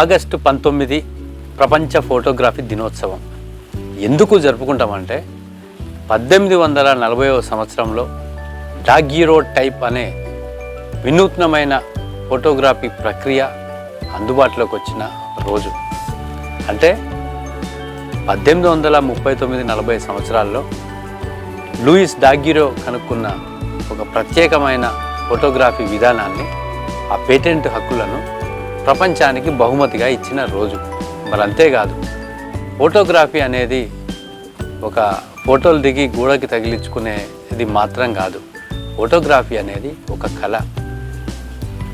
August పంతొమ్మిది ప్రపంచ photography దినోత్సవం. ఎందుకు జరుపుకుంటామంటే పద్దెనిమిది వందల నలభైవ సంవత్సరంలో డాగ్యూరో టైప్ అనే వినూత్నమైన ఫోటోగ్రఫీ ప్రక్రియ అందుబాటులోకి వచ్చిన రోజు. అంటే పద్దెనిమిది వందల ముప్పై తొమ్మిది నలభై సంవత్సరాల్లో లూయిస్ డాగ్యూరో కనుక్కున్న ఒక ప్రత్యేకమైన ఫోటోగ్రఫీ విధానాన్ని ఆ పేటెంట్ హక్కులను ప్రపంచానికి బహుమతిగా ఇచ్చిన రోజు. మరి అంతేకాదు ఫోటోగ్రఫీ అనేది ఒక ఫోటోలు దిగి గోడకి తగిలించుకునేది మాత్రం కాదు. ఫోటోగ్రఫీ అనేది ఒక కళ.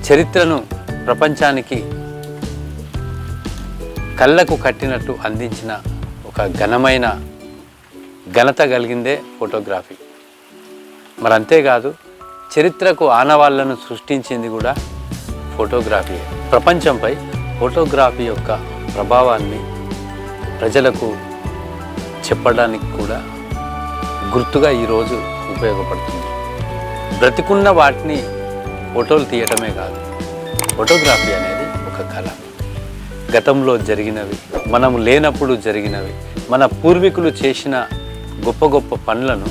చరిత్రను ప్రపంచానికి కళ్ళకు కట్టినట్టు అందించిన ఒక ఘనమైన ఘనత కలిగిందే ఫోటోగ్రఫీ. మరి అంతేకాదు చరిత్రకు ఆనవాళ్ళను సృష్టించింది కూడా ఫోటోగ్రఫీ ప్రపంచంపై ఫోటోగ్రఫీ యొక్క ప్రభావాన్ని ప్రజలకు చెప్పడానికి కూడా గుర్తుగా ఈరోజు ఉపయోగపడుతుంది. బ్రతికున్న వాటిని ఫోటోలు తీయటమే కాదు ఫోటోగ్రఫీ అనేది ఒక కళ. గతంలో జరిగినవి మనం లేనప్పుడు జరిగినవి మన పూర్వీకులు చేసిన గొప్ప గొప్ప పనులను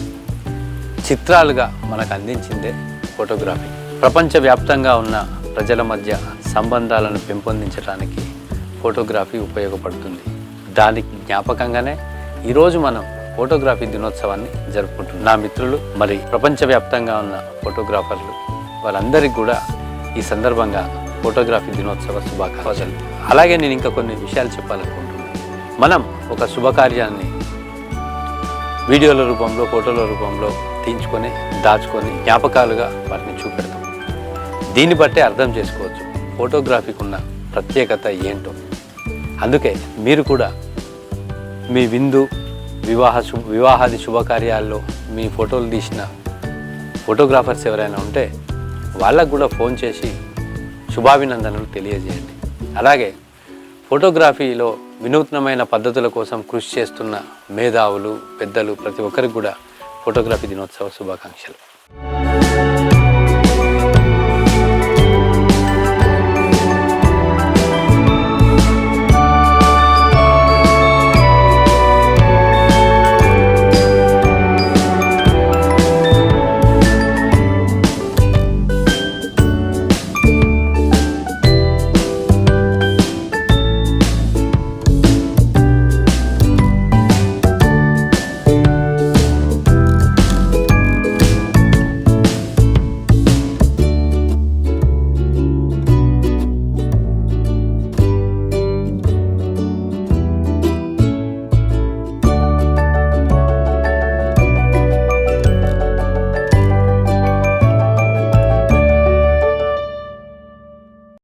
చిత్రాలుగా మనకు అందించిందే ఫోటోగ్రఫీ. ప్రపంచవ్యాప్తంగా ఉన్న ప్రజల మధ్య సంబంధాలను పెంపొందించడానికి ఫోటోగ్రఫీ ఉపయోగపడుతుంది. దానికి జ్ఞాపకంగానే ఈరోజు మనం ఫోటోగ్రఫీ దినోత్సవాన్ని జరుపుకుంటున్నాం. నా మిత్రులు మరి ప్రపంచవ్యాప్తంగా ఉన్న ఫోటోగ్రాఫర్లు వాళ్ళందరికీ కూడా ఈ సందర్భంగా ఫోటోగ్రఫీ దినోత్సవ శుభాకాంక్షలు. అలాగే నేను ఇంకా కొన్ని విషయాలు చెప్పాలనుకుంటున్నాను. మనం ఒక శుభకార్యాన్ని వీడియోల రూపంలో ఫోటోల రూపంలో తీయించుకొని దాచుకొని జ్ఞాపకాలుగా వాటిని చూపెడతాం. దీన్ని బట్టే అర్థం చేసుకోవచ్చు. ఫోటోగ్రఫీకి ఉన్న ప్రత్యేకత ఏంటో. అందుకే మీరు కూడా మీ విందు వివాహ శుభ వివాహాది శుభకార్యాల్లో మీ ఫోటోలు తీసిన ఫోటోగ్రాఫర్స్ ఎవరైనా ఉంటే వాళ్ళకు కూడా ఫోన్ చేసి శుభాభినందనలు తెలియజేయండి. అలాగే ఫోటోగ్రఫీలో వినూత్నమైన పద్ధతుల కోసం కృషి చేస్తున్న మేధావులు పెద్దలు ప్రతి ఒక్కరికి కూడా ఫోటోగ్రఫీ దినోత్సవ శుభాకాంక్షలు.